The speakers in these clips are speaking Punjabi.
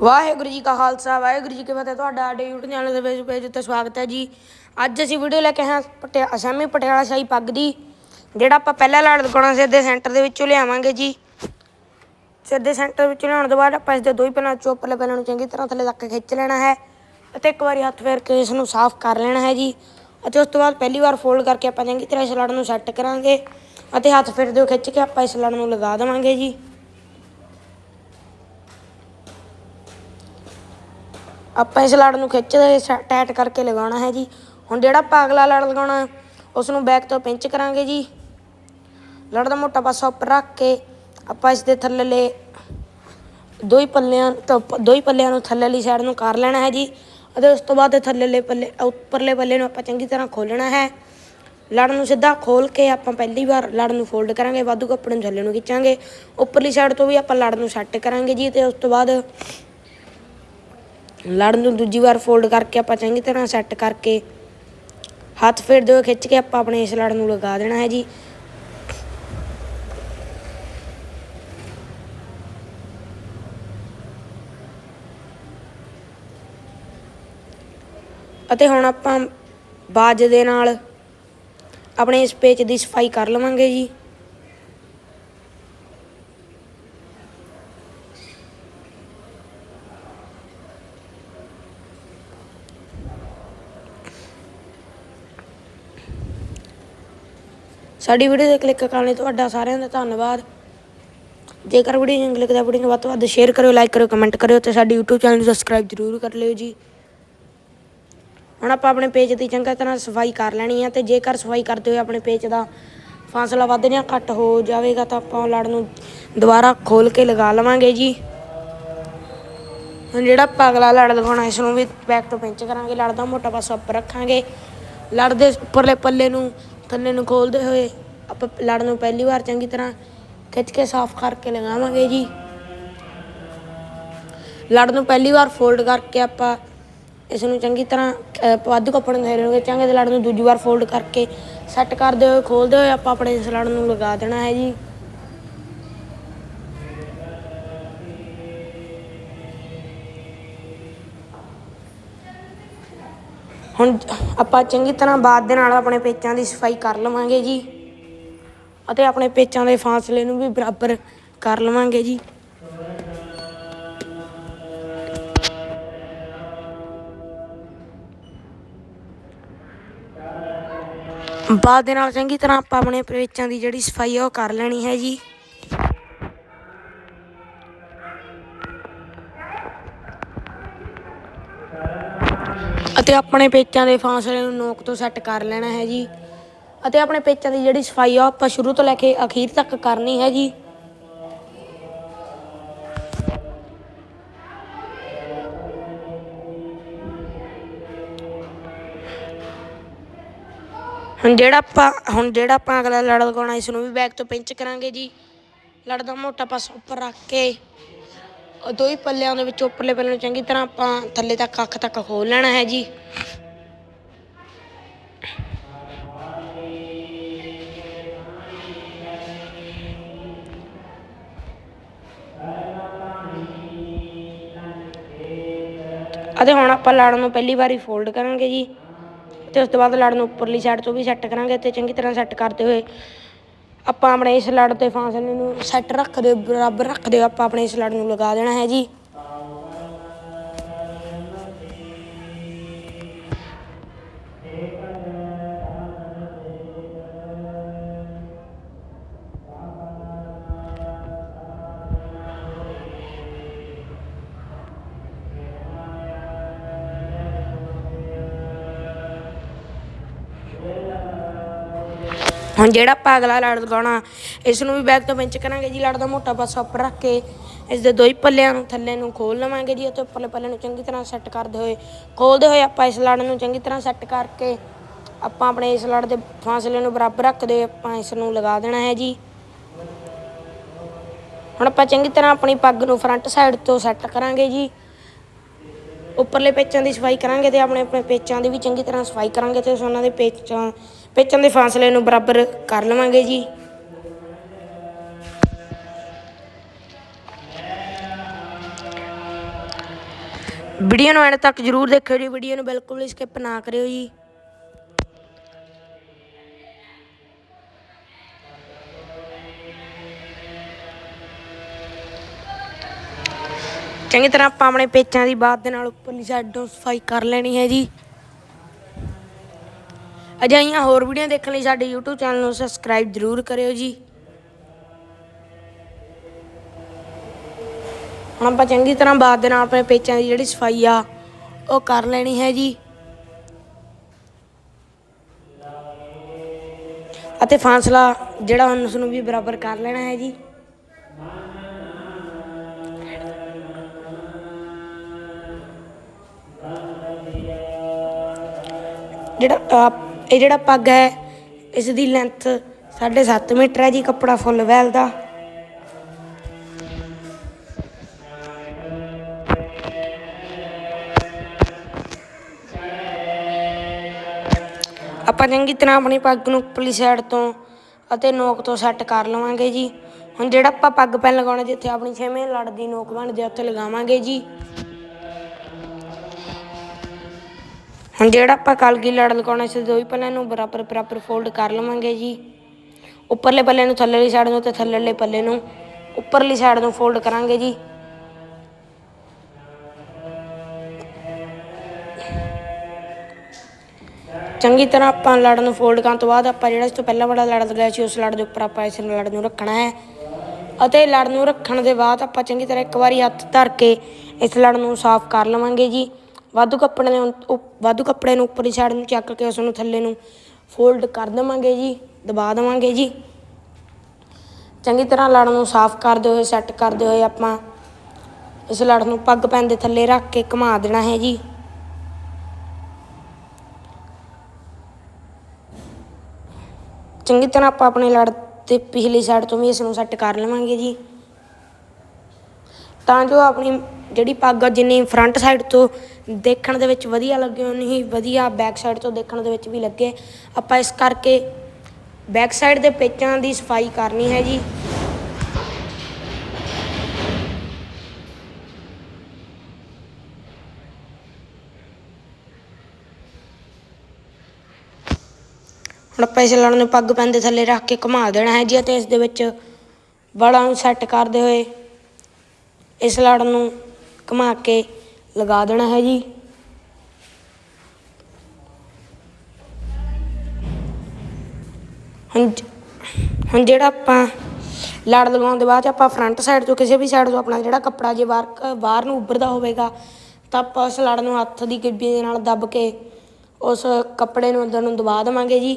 ਵਾਹਿਗੁਰੂ ਜੀ ਕਾ ਖਾਲਸਾ, ਵਾਹਿਗੁਰੂ ਜੀ ਕੀ ਫਤਿਹ। ਤੁਹਾਡਾ ਸਾਡੇ YouTube ਚੈਨਲ ਦੇ ਵਿੱਚ ਪੇਜ ਉੱਤੇ ਸਵਾਗਤ ਹੈ ਜੀ। ਅੱਜ ਅਸੀਂ ਵੀਡੀਓ ਲੈ ਕੇ ਆਏ ਹਾਂ ਪਟਿਆ, ਅਸਾਮੀ ਪਟਿਆਲਾ ਸ਼ਾਹੀ ਪੱਗ ਦੀ, ਜਿਹੜਾ ਆਪਾਂ ਪਹਿਲਾਂ ਲੜ ਲਗਾਉਣਾ ਸੀ ਸੈਂਟਰ ਦੇ ਵਿੱਚੋਂ ਲਿਆਵਾਂਗੇ ਜੀ। ਸਿੱਧੇ ਸੈਂਟਰ ਵਿੱਚੋਂ ਲਿਆਉਣ ਤੋਂ ਬਾਅਦ ਆਪਾਂ ਇਸ ਦੇ ਦੋ ਹੀ ਪਹਿਲਾਂ ਚੋਪਰਲੇ ਪਹਿਲਾਂ ਨੂੰ ਚੰਗੀ ਤਰ੍ਹਾਂ ਥੱਲੇ ਤੱਕ ਖਿੱਚ ਲੈਣਾ ਹੈ ਅਤੇ ਇੱਕ ਵਾਰੀ ਹੱਥ ਫੇਰ ਕੇ ਇਸ ਨੂੰ ਸਾਫ਼ ਕਰ ਲੈਣਾ ਹੈ ਜੀ। ਅਤੇ ਉਸ ਤੋਂ ਬਾਅਦ ਪਹਿਲੀ ਵਾਰ ਫੋਲਡ ਕਰਕੇ ਆਪਾਂ ਚੰਗੀ ਤਰ੍ਹਾਂ ਇਸ ਲੜ ਨੂੰ ਸੈੱਟ ਕਰਾਂਗੇ ਅਤੇ ਹੱਥ ਫੇਰਦੇ ਹੋ ਖਿੱਚ ਕੇ ਆਪਾਂ ਇਸ ਲੜ ਨੂੰ ਲਗਾ ਦੇਵਾਂਗੇ ਜੀ। ਆਪਾਂ ਇਸ ਲੜ ਨੂੰ ਖਿੱਚਦੇ ਸ- ਟਾਈਟ ਕਰਕੇ ਲਗਾਉਣਾ ਹੈ ਜੀ। ਹੁਣ ਜਿਹੜਾ ਆਪਾਂ ਅਗਲਾ ਲੜ ਲਗਾਉਣਾ ਉਸ ਨੂੰ ਬੈਕ ਤੋਂ ਪਿੰਚ ਕਰਾਂਗੇ ਜੀ। ਲੜ ਦਾ ਮੋਟਾ ਪਾਸਾ ਉੱਪਰ ਰੱਖ ਕੇ ਆਪਾਂ ਇਸ ਦੇ ਥੱਲੇਲੇ ਦੋ ਹੀ ਪੱਲਿਆਂ ਤੋਂ ਦੋ ਹੀ ਪੱਲਿਆਂ ਨੂੰ ਥੱਲੇ ਲਈ ਸਾਈਡ ਨੂੰ ਕਰ ਲੈਣਾ ਹੈ ਜੀ। ਅਤੇ ਉਸ ਤੋਂ ਬਾਅਦ ਇਹ ਥੱਲੇਲੇ ਪੱਲੇ ਉੱਪਰਲੇ ਪੱਲੇ ਨੂੰ ਆਪਾਂ ਚੰਗੀ ਤਰ੍ਹਾਂ ਖੋਲਣਾ ਹੈ। ਲੜ ਨੂੰ ਸਿੱਧਾ ਖੋਲ ਕੇ ਆਪਾਂ ਪਹਿਲੀ ਵਾਰ ਲੜ ਨੂੰ ਫੋਲਡ ਕਰਾਂਗੇ, ਵਾਧੂ ਕੱਪੜੇ ਨੂੰ ਥੱਲੇ ਨੂੰ ਖਿੱਚਾਂਗੇ। ਉੱਪਰਲੀ ਸਾਈਡ ਤੋਂ ਵੀ ਆਪਾਂ ਲੜ ਨੂੰ ਸੈੱਟ ਕਰਾਂਗੇ ਜੀ ਤੇ ਉਸ ਤੋਂ ਬਾਅਦ ਲੜ ਨੂੰ ਦੂਜੀ ਵਾਰ ਫੋਲਡ ਕਰਕੇ ਆਪਾਂ ਚੰਗੀ ਤਰ੍ਹਾਂ ਸੈੱਟ ਕਰਕੇ ਹੱਥ ਫੇਰਦੇ ਹੋਏ ਖਿੱਚ ਕੇ ਆਪਾਂ ਆਪਣੇ ਇਸ ਲੜ ਨੂੰ ਲਗਾ ਦੇਣਾ ਹੈ ਜੀ। ਅਤੇ ਹੁਣ ਆਪਾਂ ਬਾਜ ਦੇ ਨਾਲ ਆਪਣੇ ਇਸ ਪੇਚ ਦੀ ਸਫ਼ਾਈ ਕਰ ਲਵਾਂਗੇ ਜੀ। ਸਾਡੀ ਵੀਡੀਓ ਤੇ ਕਲਿੱਕ ਕਰਨ ਲਈ ਤੁਹਾਡਾ ਸਾਰਿਆਂ ਦਾ ਧੰਨਵਾਦ। ਜੇਕਰ ਵੀਡੀਓ ਚੰਗੀ ਲੱਗਦਾ ਵੀਡੀਓ ਨੂੰ ਵੱਧ ਤੋਂ ਵੱਧ ਸ਼ੇਅਰ ਕਰਿਓ ਲਾਈਕ ਕਰਿਓ ਕਮੈਂਟ ਕਰਿਓ ਤੇ ਸਾਡੀ YouTube ਚੈਨਲ ਨੂੰ ਸਬਸਕ੍ਰਾਈਬ ਜ਼ਰੂਰ ਕਰ ਲਿਓ ਜੀ। ਹੁਣ ਆਪਾਂ ਆਪਣੇ ਪੇਜ ਦੀ ਚੰਗਾ ਤਰ੍ਹਾਂ ਸਫ਼ਾਈ ਕਰ ਲੈਣੀ ਹੈ ਤੇ ਜੇਕਰ ਸਫ਼ਾਈ ਕਰਦੇ ਹੋਏ ਆਪਣੇ ਪੇਜ ਦਾ ਫਾਸਲਾ ਵੱਧ ਜਾਂ ਘੱਟ ਹੋ ਜਾਵੇਗਾ ਤਾਂ ਆਪਾਂ ਲੜ ਨੂੰ ਦੁਬਾਰਾ ਖੋਲ ਕੇ ਲਗਾ ਲਵਾਂਗੇ ਜੀ। ਹੁਣ ਜਿਹੜਾ ਪਗਲਾ ਲੜ ਲਗਾਉਣਾ, ਇਸ ਨੂੰ ਵੀ ਬੈਕ ਤੋਂ ਪਿੰਚ ਕਰਾਂਗੇ, ਲੜ ਦਾ ਮੋਟਾ ਪਾਸਾ ਉੱਪਰ ਰੱਖਾਂਗੇ। ਲੜ ਦੇ ਉੱਪਰਲੇ ਪੱਲੇ ਨੂੰ, ਥੱਲੇ ਨੂੰ ਖੋਲਦੇ ਹੋਏ ਆਪਾਂ ਲੜ ਨੂੰ ਪਹਿਲੀ ਵਾਰ ਚੰਗੀ ਤਰ੍ਹਾਂ ਖਿੱਚ ਕੇ ਸਾਫ਼ ਕਰਕੇ ਲਗਾਵਾਂਗੇ ਜੀ। ਲੜ ਨੂੰ ਪਹਿਲੀ ਵਾਰ ਫੋਲਡ ਕਰਕੇ ਆਪਾਂ ਇਸ ਨੂੰ ਚੰਗੀ ਤਰ੍ਹਾਂ ਅਹ, ਵਾਧੂ ਕੱਪੜੇ ਨੂੰ ਥੱਲੇ ਨੂੰ ਤੇ ਲੜ ਨੂੰ ਦੂਜੀ ਵਾਰ ਫੋਲਡ ਕਰਕੇ ਸੈੱਟ ਕਰਦੇ ਹੋਏ ਖੋਲਦੇ ਹੋਏ ਆਪਾਂ ਆਪਣੇ ਇਸ ਲੜ ਨੂੰ ਲਗਾ ਦੇਣਾ ਹੈ ਜੀ। ਹੁਣ ਆਪਾਂ ਚੰਗੀ ਤਰ੍ਹਾਂ ਬਾਅਦ ਦੇ ਨਾਲ ਆਪਣੇ ਪੇਚਾਂ ਦੀ ਸਫ਼ਾਈ ਕਰ ਲਵਾਂਗੇ ਜੀ। ਅਤੇ ਆਪਣੇ ਪੇਚਾਂ ਦੇ ਫਾਸਲੇ ਨੂੰ ਵੀ ਬਰਾਬਰ ਕਰ ਲਵਾਂਗੇ ਜੀ। ਬਾਅਦ ਦੇ ਨਾਲ ਚੰਗੀ ਤਰ੍ਹਾਂ ਆਪਾਂ ਆਪਣੇ ਪੇਚਾਂ ਦੀ ਜਿਹੜੀ ਸਫ਼ਾਈ ਆ, ਉਹ ਕਰ ਲੈਣੀ ਹੈ ਜੀ। ਅਤੇ ਆਪਣੇ ਪੇਚਾਂ ਦੇ ਫਾਸਲੇ ਨੂੰ ਨੋਕ ਤੋਂ ਸੈੱਟ ਕਰ ਲੈਣਾ ਹੈ ਜੀ। ਅਤੇ ਆਪਣੇ ਪੇਚਾਂ ਦੀ ਜਿਹੜੀ ਸਫ਼ਾਈ ਆ, ਉਹ ਆਪਾਂ ਸ਼ੁਰੂ ਤੋਂ ਲੈ ਕੇ ਅਖੀਰ ਤੱਕ ਕਰਨੀ ਹੈ ਜੀ ਹੁਣ ਜਿਹੜਾ ਆਪਾਂ, ਹੁਣ ਜਿਹੜਾ ਆਪਾਂ ਅਗਲਾ ਲੜ ਲਗਾਉਣਾ, ਇਸ ਨੂੰ ਵੀ ਬੈਕ ਤੋਂ ਪਿੰਚ ਕਰਾਂਗੇ ਜੀ। ਲੜ ਦਾ ਮੋਟਾ ਪਾਸਾ ਉੱਪਰ ਰੱਖ ਕੇ, ਉਹ ਦੋ ਹੀ ਪੱਲਿਆਂ ਦੇ ਵਿੱਚ ਉੱਪਰਲੇ ਪੱਲੇ ਨੂੰ ਚੰਗੀ ਤਰ੍ਹਾਂ ਆਪਾਂ ਥੱਲੇ ਤੱਕ, ਅੱਖ ਤੱਕ ਖੋਲ ਲੈਣਾ ਹੈ ਜੀ। ਅਤੇ ਹੁਣ ਆਪਾਂ ਲੜ ਨੂੰ ਪਹਿਲੀ ਵਾਰੀ ਫੋਲਡ ਕਰਾਂਗੇ ਜੀ ਤੇ ਉਸ ਤੋਂ ਬਾਅਦ ਲੜ ਨੂੰ ਉੱਪਰਲੀ ਸਾਈਡ ਤੋਂ ਵੀ ਸੈੱਟ ਕਰਾਂਗੇ ਤੇ ਚੰਗੀ ਤਰ੍ਹਾਂ ਸੈੱਟ ਕਰਦੇ ਹੋਏ ਆਪਾਂ ਆਪਣੇ ਇਸ ਲੜ ਤੇ ਫਾਸਲੇ ਨੂੰ ਸੈੱਟ ਰੱਖਦੇ ਬਰਾਬਰ ਰੱਖਦੇ ਹੋਏ ਆਪਾਂ ਆਪਣੇ ਇਸ ਲੜ ਨੂੰ ਲਗਾ ਦੇਣਾ ਹੈ ਜੀ। ਹੁਣ ਜਿਹੜਾ ਆਪਾਂ ਅਗਲਾ ਲੜ ਲਗਾਉਣਾ ਇਸ ਨੂੰ ਵੀ ਬੈਕ ਤੋਂ ਪਿੰਚ ਕਰਾਂਗੇ ਜੀ ਲੜ ਦਾ ਮੋਟਾ ਪਾਸਾ ਉੱਪਰ ਰੱਖ ਕੇ। ਇਸ ਦੇ ਦੋ ਹੀ ਪੱਲਿਆਂ ਨੂੰ, ਥੱਲੇ ਨੂੰ ਖੋਲ ਲਵਾਂਗੇ ਜੀ ਅਤੇ ਉੱਪਰਲੇ ਪੱਲੇ ਨੂੰ ਚੰਗੀ ਤਰ੍ਹਾਂ ਸੈੱਟ ਕਰਦੇ ਹੋਏ। ਖੋਲਦੇ ਹੋਏ ਆਪਾਂ ਇਸ ਲੜ ਨੂੰ ਚੰਗੀ ਤਰ੍ਹਾਂ ਸੈੱਟ ਕਰਕੇ, ਆਪਾਂ ਆਪਣੇ ਇਸ ਲੜ ਦੇ ਫਾਸਲੇ ਨੂੰ ਬਰਾਬਰ ਰੱਖਦੇ ਹੋਏ ਆਪਾਂ ਇਸ ਨੂੰ ਲਗਾ ਦੇਣਾ ਹੈ ਜੀ। ਹੁਣ ਆਪਾਂ ਚੰਗੀ ਤਰ੍ਹਾਂ ਆਪਣੀ ਪੱਗ ਨੂੰ ਫਰੰਟ ਸਾਈਡ ਤੋਂ ਸੈੱਟ ਕਰਾਂਗੇ ਜੀ। ਉੱਪਰਲੇ ਪੇਚਾਂ ਦੀ ਸਫ਼ਾਈ ਕਰਾਂਗੇ ਤੇ ਆਪਣੇ ਆਪਣੇ ਪੇਚਾਂ ਦੀ ਵੀ ਚੰਗੀ ਤਰ੍ਹਾਂ ਸਫ਼ਾਈ ਕਰਾਂਗੇ ਤੇ ਉਹਨਾਂ ਦੇ ਪੇਚਾਂ ਪੇਚਾਂ ਦੇ ਫਾਸਲੇ ਨੂੰ ਬਰਾਬਰ ਕਰ ਲਵਾਂਗੇ ਜੀ। ਵੀਡੀਓ ਨੂੰ ਐਂਡ ਤੱਕ ਜਰੂਰ ਦੇਖਿਓ ਜੀ। ਵੀਡੀਓ ਨੂੰ ਬਿਲਕੁਲ ਸਕਿਪ ਨਾ ਕਰਿਓ ਜੀ। ਚੰਗੀ ਤਰ੍ਹਾਂ ਆਪਾਂ ਆਪਣੇ ਪੇਚਾਂ ਦੀ ਬਾਤ ਦੇ ਨਾਲ ਉੱਪਰਲੀ ਸਾਈਡ ਤੋਂ ਸਫ਼ਾਈ ਕਰ ਲੈਣੀ ਹੈ ਜੀ। ਅਜਿਹੀਆਂ ਹੋਰ ਵੀਡੀਓ ਦੇਖਣ ਲਈ ਸਾਡੇ YouTube ਚੈਨਲ ਨੂੰ ਸਬਸਕ੍ਰਾਈਬ ਜਰੂਰ ਕਰਿਓ ਜੀ। ਹੁਣ ਆਪਾਂ ਚੰਗੀ ਤਰ੍ਹਾਂ ਬਾਤ ਦੇ ਨਾਲ ਆਪਣੇ ਪੇਚਾਂ ਦੀ ਜਿਹੜੀ ਸਫ਼ਾਈ ਆ ਉਹ ਕਰ ਲੈਣੀ ਹੈ ਜੀ। ਅਤੇ ਫਾਸਲਾ ਜਿਹੜਾ ਹੁਣ ਉਸ ਨੂੰ ਵੀ ਬਰਾਬਰ ਕਰ ਲੈਣਾ ਹੈ ਜੀ। ਜਿਹੜਾ ਅਹ, ਇਹ ਜਿਹੜਾ ਪੱਗ ਹੈ ਇਸ ਦੀ ਲੈਂਥ 7.5 ਮੀਟਰ ਹੈ ਜੀ, ਕੱਪੜਾ ਫੁੱਲ ਵੈਲ ਦਾ। ਆਪਾਂ ਚੰਗੀ ਤਰ੍ਹਾਂ ਆਪਣੀ ਪੱਗ ਨੂੰ ਉੱਪਰਲੀ ਸਾਈਡ ਤੋਂ ਅਤੇ ਨੋਕ ਤੋਂ ਸੈੱਟ ਕਰ ਲਵਾਂਗੇ ਜੀ। ਹੁਣ ਜਿਹੜਾ ਆਪਾਂ ਪੱਗ ਪੈਨ ਲਗਾਉਣਾ, ਜਿੱਥੇ ਆਪਣੀ ਛੇਵੇਂ ਲੜ ਦੀ ਨੋਕ ਬਣਦੀ ਆ ਉੱਥੇ ਲਗਾਵਾਂਗੇ ਜੀ। ਹੁਣ ਜਿਹੜਾ ਆਪਾਂ ਕਲਗੀ ਲੜ ਲਗਾਉਣਾ ਸੀ ਦੋਈ ਪੱਲਿਆਂ ਨੂੰ ਬਰਾਬਰ ਬਰਾਬਰ ਫੋਲਡ ਕਰ ਲਵਾਂਗੇ ਜੀ। ਉੱਪਰਲੇ ਪੱਲੇ ਨੂੰ, ਥੱਲੇਲੀ ਸਾਈਡ ਨੂੰ ਤੇ ਥੱਲੇਲੇ ਪੱਲੇ ਨੂੰ ਉੱਪਰਲੀ ਸਾਈਡ ਨੂੰ ਫੋਲਡ ਕਰਾਂਗੇ ਜੀ। ਚੰਗੀ ਤਰ੍ਹਾਂ ਆਪਾਂ ਲੜ ਨੂੰ ਫੋਲਡ ਕਰਨ ਤੋਂ ਬਾਅਦ ਆਪਾਂ ਜਿਹੜਾ ਇਸ ਤੋਂ ਪਹਿਲਾਂ ਵਾਲਾ ਲੜ ਲਗਾਇਆ ਸੀ, ਉਸ ਲੜ ਦੇ ਉੱਪਰ ਆਪਾਂ ਇਸ ਲੜ ਨੂੰ ਰੱਖਣਾ ਹੈ। ਅਤੇ ਲੜ ਨੂੰ ਰੱਖਣ ਦੇ ਬਾਅਦ ਆਪਾਂ ਚੰਗੀ ਤਰ੍ਹਾਂ ਇੱਕ ਵਾਰੀ ਹੱਥ ਧਰ ਕੇ ਇਸ ਲੜ ਨੂੰ ਸਾਫ਼ ਕਰ ਲਵਾਂਗੇ ਜੀ। ਵਾਧੂ ਕੱਪੜੇ ਨੂੰ ਉਪ- ਵਾਧੂ ਕੱਪੜੇ ਨੂੰ ਉੱਪਰਲੀ ਸਾਈਡ ਨੂੰ ਚੱਕ ਕੇ ਉਸ ਨੂੰ ਥੱਲੇ ਨੂੰ ਫੋਲਡ ਕਰ ਦੇਵਾਂਗੇ ਜੀ, ਦਬਾ ਦੇਵਾਂਗੇ ਜੀ। ਚੰਗੀ ਤਰ੍ਹਾਂ ਲੜ ਨੂੰ ਸਾਫ਼ ਕਰਦੇ ਹੋਏ ਸੈੱਟ ਕਰਦੇ ਹੋਏ ਆਪਾਂ ਇਸ ਲੜ ਨੂੰ ਪੱਗ ਪੈਨ ਦੇ ਥੱਲੇ ਰੱਖ ਕੇ ਘੁਮਾ ਦੇਣਾ ਹੈ ਜੀ। ਚੰਗੀ ਤਰ੍ਹਾਂ ਆਪਾਂ ਆਪਣੇ ਲੜ ਤੇ ਪਿਛਲੀ ਸਾਈਡ ਤੋਂ ਵੀ ਇਸ ਨੂੰ ਸੈੱਟ ਕਰ ਲਵਾਂਗੇ ਜੀ। ਤਾਂ ਜੋ ਆਪਣੀ ਜਿਹੜੀ ਪੱਗ ਆ ਜਿੰਨੀ ਫਰੰਟ ਸਾਈਡ ਤੋਂ ਦੇਖਣ ਦੇ ਵਿੱਚ ਵਧੀਆ ਲੱਗੇ ਉਨੀ ਹੀ ਵਧੀਆ ਬੈਕ ਸਾਈਡ ਤੋਂ ਦੇਖਣ ਦੇ ਵਿੱਚ ਵੀ ਲੱਗੇ। ਆਪਾਂ ਇਸ ਕਰਕੇ ਬੈਕ ਸਾਈਡ ਦੇ ਪੇਚਾਂ ਦੀ ਸਫ਼ਾਈ ਕਰਨੀ ਹੈ ਜੀ। ਹੁਣ ਆਪਾਂ ਇਸ ਲੜ ਨੂੰ ਪੱਗ ਪੈਂਦੇ ਥੱਲੇ ਰੱਖ ਕੇ ਘੁਮਾ ਦੇਣਾ ਹੈ ਜੀ ਅਤੇ ਇਸ ਦੇ ਵਿੱਚ ਵਲਾਂ ਨੂੰ ਸੈੱਟ ਕਰਦੇ ਹੋਏ ਇਸ ਲੜ ਨੂੰ ਘੁਮਾ ਕੇ ਲਗਾ ਦੇਣਾ ਹੈ ਜੀ। ਹੁਣ ਹੁਣ ਜਿਹੜਾ ਆਪਾਂ ਲੜ ਲਗਾਉਣ ਦੇ ਬਾਅਦ 'ਚ ਆਪਾਂ ਫਰੰਟ ਸਾਈਡ ਤੋਂ ਕਿਸੇ ਵੀ ਸਾਈਡ ਤੋਂ ਆਪਣਾ ਜਿਹੜਾ ਕੱਪੜਾ ਜੇ ਬਾਹਰ ਬਾਹਰ ਨੂੰ ਉੱਭਰਦਾ ਹੋਵੇਗਾ, ਤਾਂ ਆਪਾਂ ਉਸ ਲੜ ਨੂੰ ਹੱਥ ਦੀ ਗਿੱਬੀ ਦੇ ਨਾਲ ਦੱਬ ਕੇ ਉਸ ਕੱਪੜੇ ਨੂੰ ਅੰਦਰ ਨੂੰ ਦਬਾ ਦੇਵਾਂਗੇ ਜੀ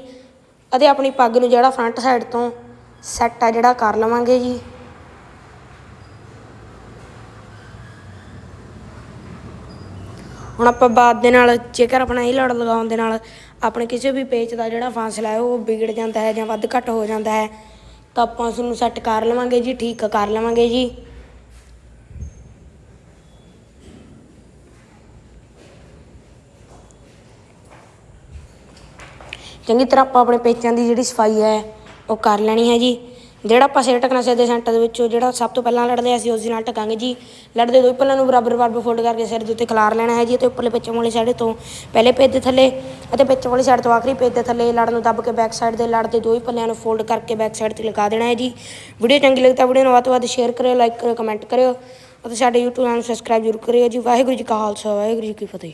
ਅਤੇ ਆਪਣੀ ਪੱਗ ਨੂੰ ਜਿਹੜਾ ਫਰੰਟ ਸਾਈਡ ਤੋਂ ਸੈੱਟ ਆ ਜਿਹੜਾ ਕਰ ਲਵਾਂਗੇ ਜੀ। ਹੁਣ ਆਪਾਂ ਬਾਅਦ ਦੇ ਨਾਲ ਜੇਕਰ ਆਪਣਾ ਇਹ ਲੜ ਲਗਾਉਣ ਦੇ ਨਾਲ ਆਪਣੇ ਕਿਸੇ ਵੀ ਪੇਚ ਦਾ ਜਿਹੜਾ ਫਾਸਲਾ ਹੈ, ਉਹ ਵਿਗੜ ਜਾਂਦਾ ਹੈ ਜਾਂ ਵੱਧ ਘੱਟ ਹੋ ਜਾਂਦਾ ਹੈ, ਤਾਂ ਆਪਾਂ ਉਸ ਨੂੰ ਸੈੱਟ ਕਰ ਲਵਾਂਗੇ ਜੀ, ਠੀਕ ਕਰ ਲਵਾਂਗੇ ਜੀ। ਚੰਗੀ ਤਰ੍ਹਾਂ ਆਪਾਂ ਆਪਣੇ ਪੇਚਾਂ ਦੀ ਜਿਹੜੀ ਸਫ਼ਾਈ ਹੈ, ਉਹ ਕਰ ਲੈਣੀ ਹੈ ਜੀ। ਜਿਹੜਾ ਆਪਾਂ ਸਿਰ ਢਕਣਾ ਸਿਰ ਦੇ ਸੈਂਟਰ ਦੇ ਵਿੱਚੋਂ ਜਿਹੜਾ ਸਭ ਤੋਂ ਪਹਿਲਾਂ ਲੜਦੇ ਅਸੀਂ, ਉਸ ਦੇ ਨਾਲ ਢਕਾਂਗੇ ਜੀ। ਲੜਦੇ ਦੋ ਪੱਲਾਂ ਨੂੰ ਬਰਾਬਰ ਬਰਾਬਰ ਫੋਲਡ ਕਰਕੇ ਸਿਰ ਦੇ ਉੱਤੇ ਖਿਲਾਰ ਲੈਣਾ ਹੈ ਜੀ, ਤੇ ਉੱਪਰਲੇ ਪੇਚਾਂ ਵਾਲੀ ਸਾਈਡ ਤੋਂ ਪਹਿਲੇ ਪੇਜ ਦੇ ਥੱਲੇ ਅਤੇ ਪੇਚਾਂ ਵਾਲੀ ਸਾਈਡ ਤੋਂ ਆਖਰੀ ਪੇਜ ਦੇ ਥੱਲੇ ਲੜ ਨੂੰ ਦੱਬ ਕੇ ਬੈਕ ਸਾਈਡ ਦੇ ਲੜ ਦੇ ਦੋ ਹੀ ਪੱਲਿਆਂ ਨੂੰ ਫੋਲਡ ਕਰਕੇ ਬੈਕ ਸਾਈਡ ਤੇ ਲਗਾ ਦੇਣਾ ਹੈ ਜੀ। ਵੀਡੀਓ ਚੰਗੀ ਲੱਗੀ ਤਾਂ ਵੀਡੀਓ ਨੂੰ ਵੱਧ ਤੋਂ ਵੱਧ ਸ਼ੇਅਰ ਕਰਿਓ ਲਾਈਕ ਕਰਿਓ ਕਮੈਂਟ ਕਰਿਓ ਅਤੇ ਸਾਡੇ YouTube ਚੈਨਲ ਸਬਸਕ੍ਰਾਈਬ ਜ਼ਰੂਰ ਕਰਿਓ ਜੀ। ਵਾਹਿਗੁਰੂ ਜੀ ਕਾ ਖਾਲਸਾ, ਵਾਹਿਗੁਰੂ ਜੀ ਕੀ ਫਤਿਹ।